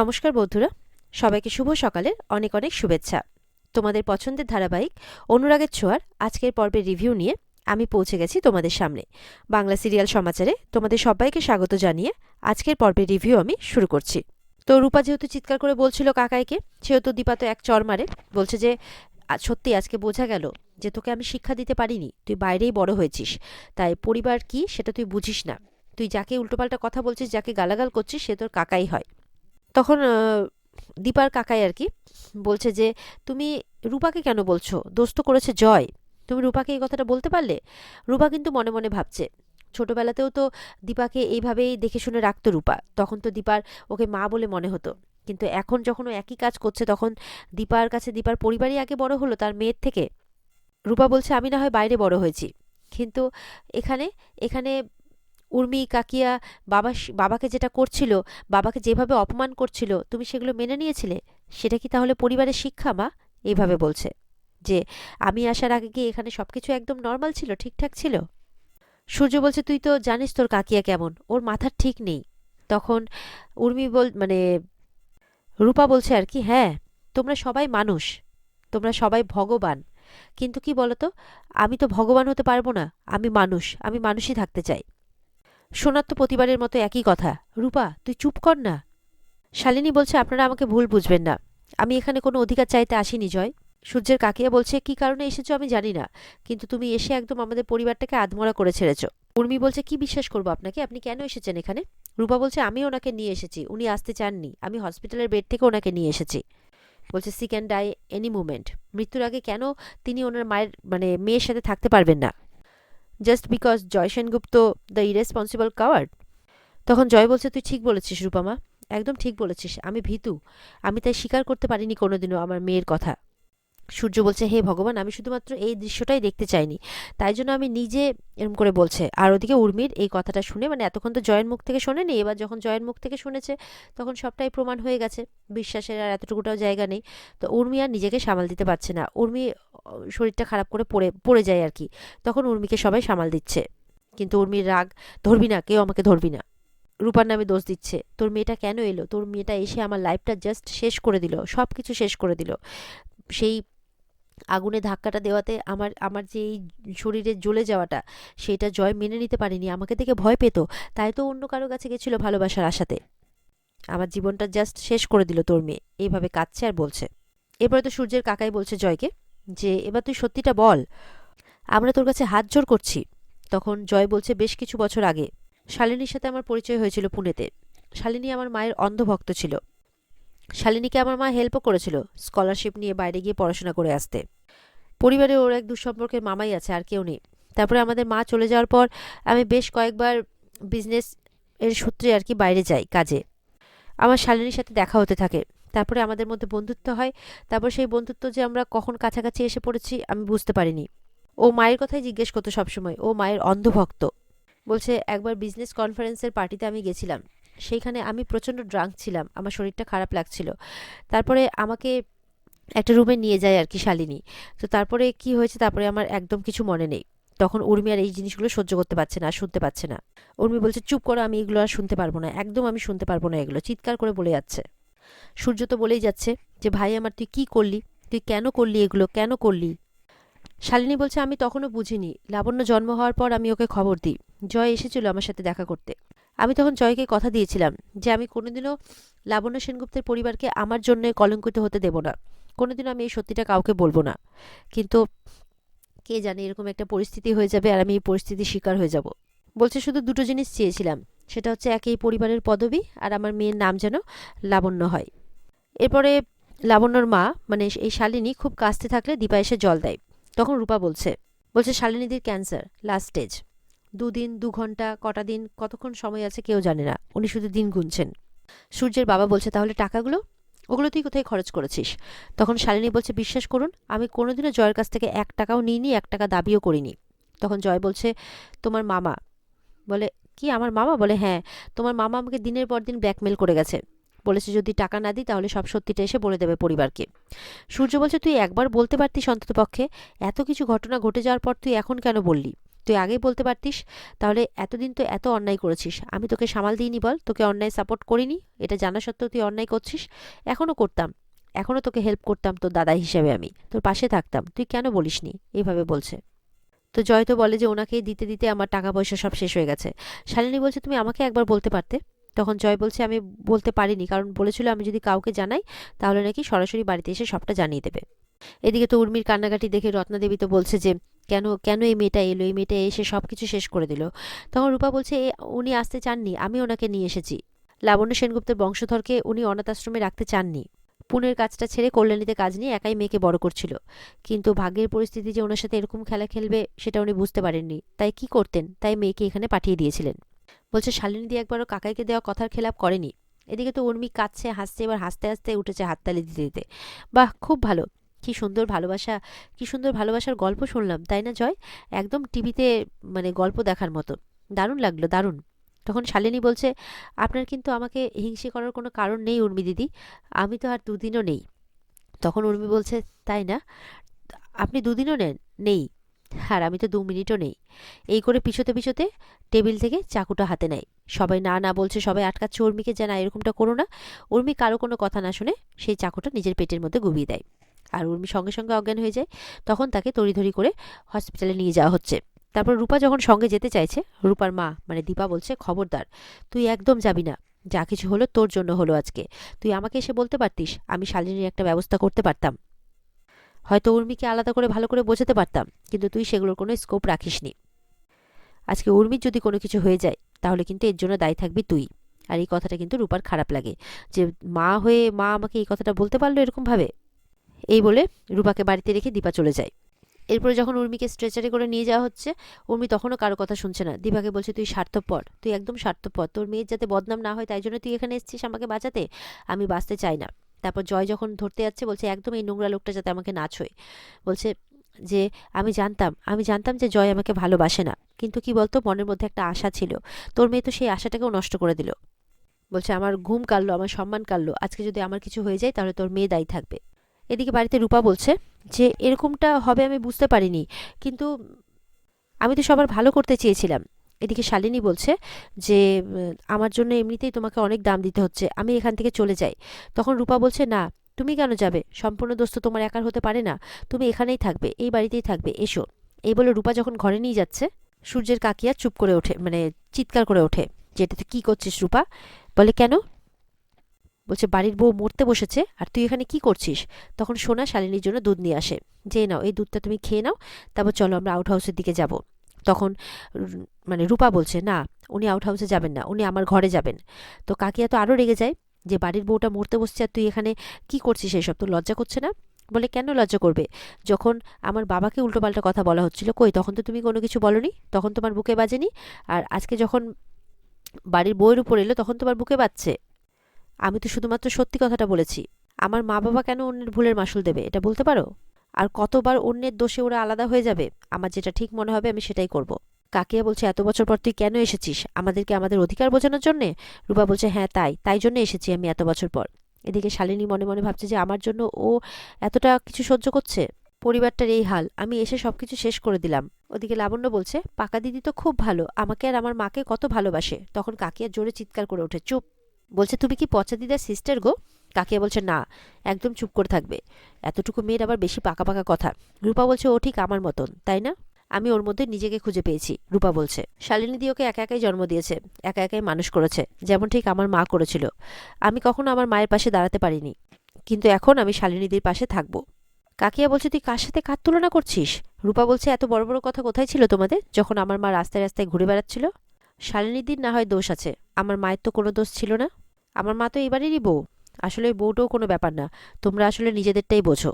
নমস্কার বন্ধুরা, সবাইকে শুভ সকালের অনেক অনেক শুভেচ্ছা। তোমাদের পছন্দের ধারাবাহিক অনুরাগের ছোঁয়ার আজকের পর্বের রিভিউ নিয়ে আমি পৌঁছে গেছি তোমাদের সামনে। বাংলা সিরিয়াল সমাচারে তোমাদের সবাইকে স্বাগত জানিয়ে আজকের পর্বের রিভিউ আমি শুরু করছি। তো রূপা যেহেতু চিৎকার করে বলছিল কাকাইকে, সেহেতু দীপা তো এক চর মারে, বলছে যে সত্যি আজকে বোঝা গেল যে তোকে আমি শিক্ষা দিতে পারিনি, তুই বাইরেই বড় হয়েছিস। তাই পরিবার কি সেটা তুই বুঝিস না। তুই যাকে উল্টোপাল্টা কথা বলছিস, যাকে গালাগাল করছিস, সে তোর কাকাই হয়। তখন দীপার কাকাই আর কি বলছে যে, তুমি রূপাকে কেন বলছো? দোস্ত করেছে জয়। তুমি রূপাকে এই কথাটা বলতে পারলে? রূপা কিন্তু মনে মনে ভাবছে। ছোটবেলাতেও তো দীপাকে এইভাবেই দেখে শুনে রাখতো রূপা। তখন তো দীপার ওকে মা বলে মনে হতো। কিন্তু এখন যখন ও একই কাজ করছে, তখন দীপার কাছে দীপার পরিবারই আগে বড় হলো, তার মেয়ের থেকে। রূপা বলছে, আমি না হয় বাইরে বড় হয়েছি। কিন্তু এখানে এখানে উর্মি, কাকিয়া, বাবা বাবাকে যেটা করছিল, বাবাকে যেভাবে অপমান করছিল, তুমি সেগুলো মেনে নিয়েছিলে? সেটা কি তাহলে পরিবারের শিক্ষা, মা? এইভাবে বলছে। যে, আমি আসার আগে গিয়ে এখানে সব কিছু একদম নর্মাল ছিল, ঠিকঠাক ছিল? সূর্য বলছে, তুই তো জানিস তোর কাকিয়া কেমন, ওর মাথার ঠিক নেই। তখন উর্মি বল মানে রূপা বলছে আর কি হ্যাঁ তোমরা সবাই মানুষ, তোমরা সবাই ভগবান। কিন্তু কি বলতো, আমি তো ভগবান হতে পারব না, আমি মানুষ, আমি মানুষই থাকতে চাই। সোনার তো প্রতিবারের মতো একই কথা। রূপা, তুই চুপ কর না। শালিনী বলছে, আপনারা আমাকে ভুল বুঝবেন না। আমি এখানে কোনো অধিকার চাইতে আসিনি, জয়। সূর্যের কাকিয়া বলছে, কি কারণে এসেছ আমি জানি না। কিন্তু তুমি এসে একদম আমাদের পরিবারটাকে আধমরা করে ছেড়েছো। উর্মি বলছে, কি বিশ্বাস করব আপনাকে? আপনি কেন এসেছেন এখানে? রূপা বলছে, আমি ওনাকে নিয়ে এসেছি। উনি আসতে চাননি। আমি হসপিটালের বেড থেকে ওনাকে নিয়ে এসেছি। বলছে she can die any moment মৃত্যুর আগে কেন তিনি ওনার মায়ের মানে মেয়ের সাথে থাকতে পারবেন না? Just because Joy Sengupta the irresponsible coward তখন জয় বলছে, তুই ঠিক বলেছিস রূপামা। একদম ঠিক বলেছিস। আমি ভীতু। আমি তাই স্বীকার করতে পারিনি কোনোদিনও আমার মেয়ের কথা। সূর্য বলছে, হে ভগবান, আমি শুধুমাত্র এই দৃশ্যটাই দেখতে চাইনি। তাই জন্য আমি নিজে এরম করে বলছে। আর ওদিকে উর্মির এই কথাটা শুনে মানে এতক্ষণ তো জয়ের মুখ থেকে শোনেনি, এবার যখন জয়ের মুখ থেকে শুনেছে, তখন সবটাই প্রমাণ হয়ে গেছে, বিশ্বাসের আর এতটুকুটাও জায়গা নেই। তো উর্মি আর নিজেকে সামাল দিতে পারছে না। উর্মি শরীরটা খারাপ করে পড়ে পড়ে যায় আর কি। তখন উর্মিকে সবাই সামাল দিচ্ছে। কিন্তু উর্মির রাগ, ধরবি না, কেউ আমাকে ধরবি না। রূপার নামে দোষ দিচ্ছে, তোর মেয়েটা কেন এলো? তোর মেয়েটা এসে আমার লাইফটা জাস্ট শেষ করে দিল সব কিছু শেষ করে দিল। সেই আগুনে ধাক্কাটা দেওয়াতে আমার আমার যে এই শরীরে জ্বলে যাওয়াটা, সেটা জয় মেনে নিতে পারেনি, আমাকে দেখে ভয় পেত। তাই তো অন্য কারও কাছে গেছিল ভালোবাসার আশাতে। আমার জীবনটা জাস্ট শেষ করে দিল তোর মেয়ে। এইভাবে কাঁদছে আর বলছে। এরপরে তো সূর্যের কাকাই বলছে জয়কে যে, এবার তুই সত্যিটা বল। আমরা তোর কাছে হাত জোর করছি। তখন জয় বলছে, বেশ কিছু বছর আগে। শালিনীর সাথে আমার পরিচয় হয়েছিল পুনেতে। শালিনী আমার মায়ের অন্ধভক্ত ছিল। শালিনীকে আমার মা হেল্পও করেছিল স্কলারশিপ নিয়ে বাইরে গিয়ে পড়াশোনা করে আসতে। পরিবারে ওর এক দুঃসম্পর্কের মামাই আছে, আর কেউ নেই। তারপরে আমাদের মা চলে যাওয়ার পর আমি বেশ কয়েকবার বিজনেস এর সূত্রে আর কি বাইরে যাই কাজে। আমার শালিনীর সাথে দেখা হতে থাকে। তারপরে আমাদের মধ্যে বন্ধুত্ব হয়। তারপর সেই বন্ধুত্ব যে আমরা কখন কাছাকাছি এসে পড়েছি আমি বুঝতে পারিনি। ও মায়ের কথাই জিজ্ঞেস করতো সবসময়। ও মায়ের অন্ধভক্ত। বলছে, একবার বিজনেস কনফারেন্সের পার্টিতে আমি গেছিলাম। সেইখানে আমি প্রচণ্ড ড্রাঙ্ক ছিলাম, আমার শরীরটা খারাপ লাগছিল। তারপরে আমাকে একটা রুমে নিয়ে যায় আর কি শালিনী। তো তারপরে কি হয়েছে, তারপরে আমার একদম কিছু মনে নেই। তখন উর্মি আর এই জিনিসগুলো সহ্য করতে পারছে না শুনতে পাচ্ছে না। উর্মি বলছে, চুপ করো, আমি এগুলো আর শুনতে পারব না, একদম আমি শুনতে পারব না এগুলো। চিৎকার করে বলে যাচ্ছে। সূর্য তো বলেই যাচ্ছে যে, ভাই আমার, তুই কি করলি? তুই কেন করলি এগুলো? কেন করলি? শালিনী বলছে, আমি তখনও বুঝিনি। লাবণ্য জন্ম হওয়ার পর আমি ওকে খবর দিই। জয় এসেছিল আমার সাথে দেখা করতে। আমি তখন জয়কে কথা দিয়েছিলাম যে আমি কোনোদিনও লাবণ্য সেনগুপ্তের পরিবারকে আমার জন্য কলঙ্কিত হতে দেব না। কোনোদিনও আমি এই সত্যিটা কাউকে বলব না। কিন্তু কে জানে এরকম একটা পরিস্থিতি হয়ে যাবে আর আমি এই পরিস্থিতির শিকার হয়ে যাব। বলছে, শুধু দুটো জিনিস চেয়েছিলাম। সেটা হচ্ছে এক এই পরিবারের পদবি আর আমার মেয়ের নাম যেন লাবণ্য হয়। এরপরে লাবণ্যর মা মানে এই শালিনী খুব কাছতে থাকলে দীপা এসে জল দেয়। তখন রূপা বলছে বলছে, শালিনীদের ক্যান্সার লাস্ট স্টেজ দুদিন দু ঘণ্টা কটা দিন, কতক্ষণ সময় আছে কেউ জানে না। উনি শুধু দিন গুনছেন। সূর্যের বাবা বলছে, তাহলে টাকাগুলো? ওগুলো তুই কোথায় খরচ করেছিস? তখন শালিনী বলছে, বিশ্বাস করুন, আমি কোনোদিনও জয়ের কাছ থেকে এক টাকাও নিইনি, এক টাকা দাবিও করিনি। তখন জয় বলছে, তোমার মামা। বলে, কি, আমার মামা? বলে হ্যাঁ তোমার মামা আমাকে দিনের পর দিন ব্ল্যাকমেল করে গেছে। বলেছে, যদি টাকা না দিই, তাহলে সব সত্যিটা এসে বলে দেবে পরিবারকে। সূর্য বলছে, তুই একবার বলতে পারতিস অন্তত পক্ষে এত কিছু ঘটনা ঘটে যাওয়ার পর তুই এখন কেন বললি? তুই আগেই বলতে পারতিস, তাহলে এতদিন তো এত অন্যায় করেছিস। আমি তোকে সামাল দিইনি বল, তোকে অন্যায় সাপোর্ট করিনি, এটা জানা সত্ত্বেও তুই অন্যায় করছিস এখনও করতাম এখনও তোকে হেল্প করতাম তোর দাদা হিসেবে আমি, তোর পাশে থাকতাম, তুই কেন বলিসনি? এইভাবে বলছে। তো জয় তো বলে যে ওনাকেই দিতে দিতে আমার টাকা পয়সা সব শেষ হয়ে গেছে। শালিনী বলছে, তুমি আমাকে একবার বলতে পারতে? তখন জয় বলছে, আমি বলতে পারিনি, কারণ বলেছিল আমি যদি কাউকে জানাই, তাহলে নাকি সরাসরি বাড়িতে এসে সবটা জানিয়ে দেবে। এদিকে তো উর্মির কান্নাকাটি দেখে রত্নাদেবী তো বলছে যে কেন কেন এই মেয়েটা এলো? এই মেয়েটা এসে সব কিছু শেষ করে দিল। তখন রূপা বলছে "এ, উনি আসতে চাননি আমি ওনাকে নিয়ে এসেছি। লাবণ্য সেনগুপ্তের বংশধরকে উনি অনাথ আশ্রমে রাখতে চাননি। পুনের কাজটা ছেড়ে কল্যাণীতে কাজ নিয়ে একাই মেয়েকে বড় করছিল। কিন্তু ভাগ্যের পরিস্থিতি যে ওনার সাথে এরকম খেলা খেলবে সেটা উনি বুঝতে পারেননি। তাই কি করতেন? তাই মেয়েকে এখানে পাঠিয়ে দিয়েছিলেন। বলছে শালিনী দিয়ে একবারও কাকাইকে দেওয়া কথার খেলাপ করেনি। এদিকে তো উর্মি কাঁদছে হাসছে এবার হাসতে হাসতে উঠেছে হাততালি দিতে দিতে। বাহ খুব ভালো। কি সুন্দর ভালোবাসা, কি সুন্দর ভালোবাসার গল্প শুনলাম, তাই না জয়? একদম টিভিতে মানে গল্প দেখার মতো। দারুণ লাগল, দারুণ। তখন শালিনী বলছে, আপনার কিন্তু আমাকে হিংসে করার কোনো কারণ নেই উর্মি দিদি, আমি তো আর দুদিনও নেই। তখন উর্মি বলছে, তাই না? আপনি দুদিনও নেন, নেই। আর আমি তো দু মিনিটও নেই। এই করে পিছোতে পিছোতে টেবিল থেকে চাকুটা হাতে নেয়। সবাই না না বলছে, সবাই আটকাচ্ছে, উর্মিকে যে না এরকমটা করো না। উর্মি কারও কোনো কথা না শুনে সেই চাকুটা নিজের পেটের মধ্যে গুবিয়ে দেয়। আর উর্মি সঙ্গে সঙ্গে অজ্ঞান হয়ে যায়। তখন তাকে তড়িধড়ি করে হসপিটালে নিয়ে যাওয়া হচ্ছে। তারপর রূপা যখন সঙ্গে যেতে চাইছে, রূপার মা মানে দীপা বলছে, খবরদার, তুই একদম যাবি না। যা কিছু হলো তোর জন্য হলো আজকে। তুই আমাকে এসে বলতে পারতিস, আমি শালিনীর একটা ব্যবস্থা করতে পারতাম। হয়তো উর্মিকে আলাদা করে ভালো করে বোঝাতে পারতাম, কিন্তু তুই সেগুলোর কোনো স্কোপ রাখিসনি। আজকে উর্মির যদি কোনো কিছু হয়ে যায়, তাহলে কিন্তু এর জন্য দায়ী থাকবি তুই। আর এই কথাটা কিন্তু রূপার খারাপ লাগে। যে মা হয়ে মা আমাকে এই কথাটা বলতে পারল এরকমভাবে? এই বলে রূপাকে বাড়িতে রেখে দীপা চলে যায়। এরপরে যখন উর্মিকে স্ট্রেচারে করে নিয়ে যাওয়া হচ্ছে, উর্মি তখনও কারও কথা শুনছে না। দীপাকে বলছে, তুই স্বার্থপর, তুই একদম স্বার্থপর। তোর মেয়ের যাতে বদনাম না হয় তাই জন্য তুই এখানে এসেছিস আমাকে বাঁচাতে, আমি বাঁচতে চাই না। তারপর জয় যখন ধরতে যাচ্ছে, বলছে, একদম এই নোংরা লোকটা যাতে আমাকে না ছোয়। বলছে যে, আমি জানতাম আমি জানতাম যে জয় আমাকে ভালোবাসে না। কিন্তু কি বলতো, মনের মধ্যে একটা আশা ছিল। তোর মেয়ে তো সেই আশাটাকেও নষ্ট করে দিল। বলছে, আমার ঘুম কাটলো আমার সম্মান কাটলো আজকে যদি আমার কিছু হয়ে যায়, তাহলে তোর মেয়ে দায়ী থাকবে। এদিকে বাড়িতে রূপা বলছে যে, এরকমটা হবে আমি বুঝতে পারিনি। কিন্তু আমি তো সবার ভালো করতে চেয়েছিলাম। এদিকে শালিনী বলছে যে আমার জন্য এমনিতেই তোমাকে অনেক দাম দিতে হচ্ছে। আমি এখান থেকে চলে যাই। তখন রূপা বলছে, না, তুমি কেন যাবে? সম্পূর্ণ দোষ তো তোমার একার হতে পারে না। তুমি এখানেই থাকবে, এই বাড়িতেই থাকবে, এসো। এই বলে রূপা যখন ঘরে নিয়ে যাচ্ছে, সূর্যের কাকিয়া চুপ করে ওঠে মানে চিৎকার করে ওঠে, যে এটা তুই কী করছিস রূপা? বলে, কেন? বলছে, বাড়ির বউ মরতে বসেছে, আর তুই এখানে কি করছিস? তখন সোনা শালিনীর জন্য দুধ নিয়ে আসে। যে নাও, এই দুধটা তুমি খেয়ে নাও, তারপর চলো আমরা আউট হাউসের দিকে যাব। তখন মানে রূপা বলছে, না, উনি আউট হাউসে যাবেন না, উনি আমার ঘরে যাবেন। তো কাকিয়া তো আরও রেগে যায় যে, বাড়ির বউটা মরতে বসছে, আর তুই এখানে কি করছিস এসব? তো লজ্জা করছে না? বলে, কেন লজ্জা করবে? যখন আমার বাবাকে উল্টোপাল্টা কথা বলা হচ্ছিল, কই, তখন তো তুমি কোনো কিছু বলনি? তখন তোমার বুকে বাজেনি? আর আজকে যখন বাড়ির বউয়ের উপর এলো, তখন তোমার বুকে বাজছে? আমি তো শুধুমাত্র সত্যি কথাটা বলেছি। আমার মা বাবা কেন অন্যের ভুলের মাসুল দেবে, এটা বলতে পারো? আর কতবার অন্যের দোষে ওরা আলাদা হয়ে যাবে, আমার যেটা ঠিক মনে হবে আমি সেটাই করব। কাকিয়া বলছে, এত বছর পর তুই কেন এসেছিস? আমাদেরকে আমাদের অধিকার বোঝানোর জন্যে? রূপা বলছে হ্যাঁ তাই তাই জন্য এসেছি আমি এত বছর পর। এদিকে শালিনী মনে মনে ভাবছে যে, আমার জন্য ও এতটা কিছু সহ্য করছে? পরিবারটার এই হাল, আমি এসে সবকিছু শেষ করে দিলাম। ওদিকে লাবণ্য বলছে, পাকা দিদি তো খুব ভালো, আমাকে আর আমার মাকে কত ভালোবাসে। তখন কাকিয়া জোরে চিৎকার করে ওঠে, চুপ। বলছে, তুমি কি পচা দিদার সিস্টার গো? কাকিয়া বলছে, না, একদম চুপ করে থাকবে। এতটুকু মেয়ের আবার বেশি পাকা পাকা কথা। রূপা বলছে, ও ঠিক আমার মতন, তাই না? আমি ওর মধ্যে নিজেকে খুঁজে পেয়েছি, রূপা বলছে। শালিনী দি ওকে একা একাই জন্ম দিয়েছে, একা একাই মানুষ করেছে, যেমন ঠিক আমার মা করেছিল। আমি কখনো আমার মায়ের পাশে দাঁড়াতে পারিনি, কিন্তু এখন আমি শালিনীদির পাশে থাকব। কাকিয়া বলছে, তুই কার সাথে কার তুলনা করছিস? রূপা বলছে, এত বড় বড় কথা কোথায় ছিল তোমাদের, যখন আমার মা রাস্তায় রাস্তায় ঘুরে বেড়াচ্ছিল? শালিনীদির না হয় দোষ আছে। আমার মায়ের তো কোনো দোষ ছিল না। আমার মা তো এবারেরই বউ। আসলে বউটাও কোনো ব্যাপার না। তোমরা আসলে নিজেদেরটাই বোঝো।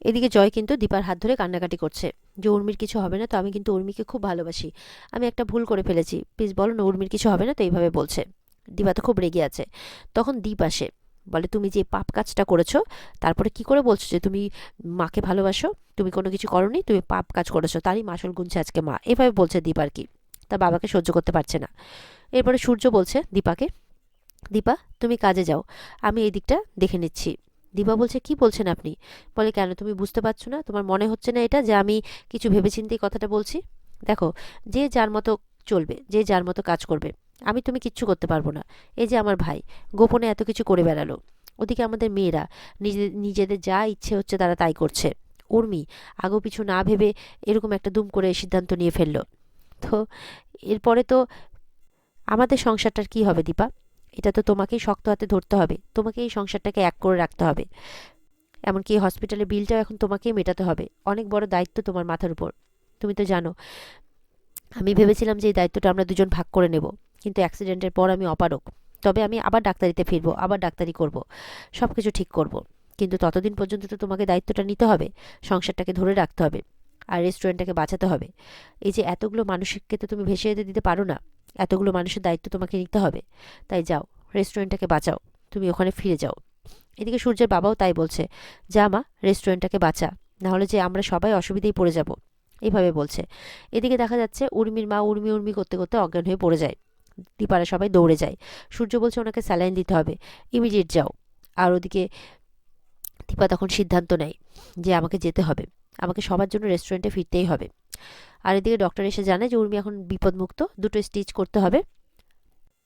এদিকে জয় কিন্তু দীপার হাত ধরে কান্নাকাটি করছে। যে উর্মির কিছু হবে না তো আমি কিন্তু উর্মিকে খুব ভালোবাসি। আমি একটা ভুল করে ফেলেছি। প্লিজ বলো না, উর্মির কিছু হবে না তো এইভাবে বলছে। দীপা তো খুব রেগে আছে। তখন দীপ আসে। বলে, তুমি যে পাপ কাজটা করেছ, তারপরে কি করে বলছো যে তুমি মাকে ভালোবাসো? তুমি কোনো কিছু করনি? তুমি পাপ কাজ করেছ। তারই মাসল গুনছে আজকে মা। এভাবে বলছে দীপ আর কি। তার বাবাকে সহ্য করতে পারছে না। এরপরে সূর্য বলছে, দীপাকে, দীপা, তুমি কাজে যাও, আমি এই দিকটা দেখে নিচ্ছি। দীপা বলছে, কি বলছেন আপনি? বলে, কেন, তুমি বুঝতে পারছ না? তোমার মনে হচ্ছে না এটা যে আমি কিছু ভেবেচিন্তেই কথাটা বলছি? দেখো, যে যার মতো চলবে, যে যার মতো কাজ করবে, আমি তুমি কিচ্ছু করতে পারব না। এই যে আমার ভাই, গোপনে এত কিছু করে বেড়ালো। ওদিকে আমাদের মেয়েরা নিজেদের নিজেদের যা ইচ্ছে হচ্ছে তারা তাই করছে। উর্মি আগো পিছু না ভেবে এরকম একটা দুম করে সিদ্ধান্ত নিয়ে ফেলল। তো এরপরে তো আমাদের সংসারটার কি হবে দীপা? এটা তো তোমাকেই শক্ত হাতে ধরতে হবে। তোমাকে এই সংসারটাকে এক করে রাখতে হবে। এমনকি হসপিটালের বিলটাও এখন তোমাকেই মেটাতে হবে। অনেক বড় দায়িত্ব তোমার মাথার উপর। তুমি তো জানো, আমি ভেবেছিলাম যে এই দায়িত্বটা আমরা দুজন ভাগ করে নেব। কিন্তু অ্যাক্সিডেন্টের পর আমি অপারক তবে আমি আবার ডাক্তারিতে ফিরবো, আবার ডাক্তারি করব সব কিছু ঠিক করব। কিন্তু ততদিন পর্যন্ত তো তোমাকে দায়িত্বটা নিতে হবে, সংসারটাকে ধরে রাখতে হবে। আর রেস্টুরেন্টটাকে বাঁচাতে হবে। এই যে এতগুলো মানুষকে তো তুমি ভেসে যেতে দিতে পারো না, এতগুলো মানুষের দায়িত্ব তোমাকে নিতে হবে। তাই যাও রেস্টুরেন্টটাকে বাঁচাও, তুমি ওখানে ফিরে যাও। এদিকে সূর্যের বাবাও তাই বলছে, যা মা রেস্টুরেন্টটাকে বাঁচা, নাহলে যে আমরা সবাই অসুবিধেই পড়ে যাব। এইভাবে বলছে। এদিকে দেখা যাচ্ছে উর্মির মা উর্মি উর্মি করতে করতে অজ্ঞান হয়ে পড়ে যায়। দীপারা সবাই দৌড়ে যায়। সূর্য বলছে, ওনাকে স্যালাইন দিতে হবে ইমিডিয়েট যাও। আর ওদিকে দীপা তখন সিদ্ধান্ত নেয় যে আমাকে যেতে হবে। আমাকে সবার জন্য রেস্টুরেন্টে ফিরতেই হবে। আর এদিকে ডক্টর এসে জানে যে উর্মি এখন বিপদমুক্ত, দুটো স্টিচ করতে হবে।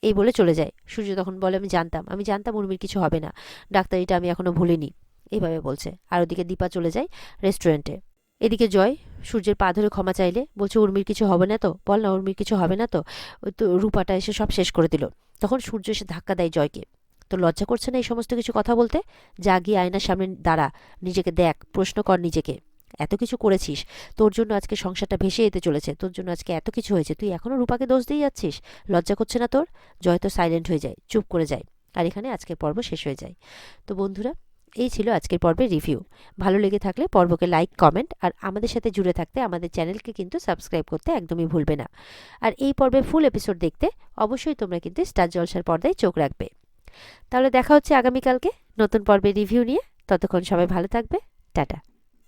এই বলে চলে যায়। সূর্য তখন বলে, আমি জানতাম আমি জানতাম উর্মির কিছু হবে না। ডাক্তারিটা আমি এখনও ভুলিনি। এইভাবে বলছে। আর ওদিকে দীপা চলে যায় রেস্টুরেন্টে এদিকে জয় সূর্যের পা ধরে ক্ষমা চাইলে, বলছে, উর্মির কিছু হবে না তো? বল না, উর্মির কিছু হবে না তো? ওই তো রূপাটা এসে সব শেষ করে দিল। তখন সূর্য এসে ধাক্কা দেয় জয়কে। তো লজ্জা করছে না এই সমস্ত কিছু কথা বলতে? যা গিয়ে আয়নার সামনে দাঁড়া, নিজেকে দেখ, প্রশ্ন কর নিজেকে। এত কিছু করেছিস। তোর জন্য আজকে সংসারটা ভেসে যেতে চলেছে। তোর জন্য আজকে এত কিছু হয়েছে। তুই এখনও রূপাকে দোষ দিয়ে যাচ্ছিস? লজ্জা করছে না তোর? জয় তো সাইলেন্ট হয়ে যায়, চুপ করে যায়। আর এখানে আজকের পর্ব শেষ হয়ে যায়। তো বন্ধুরা, এই ছিল আজকের পর্বের রিভিউ ভালো লেগে থাকলে পর্বকে লাইক কমেন্ট আর আমাদের সাথে জুড়ে থাকতে আমাদের চ্যানেলকে কিন্তু সাবস্ক্রাইব করতে একদমই ভুলবে না। আর এই পর্বের ফুল এপিসোড দেখতে অবশ্যই তোমরা কিন্তু স্টার জলসার পর্দায় চোখ রাখবে। তাহলে দেখা হচ্ছে আগামীকালকে নতুন পর্বের রিভিউ নিয়ে। ততক্ষণ সবাই ভালো থাকবে। টাটা।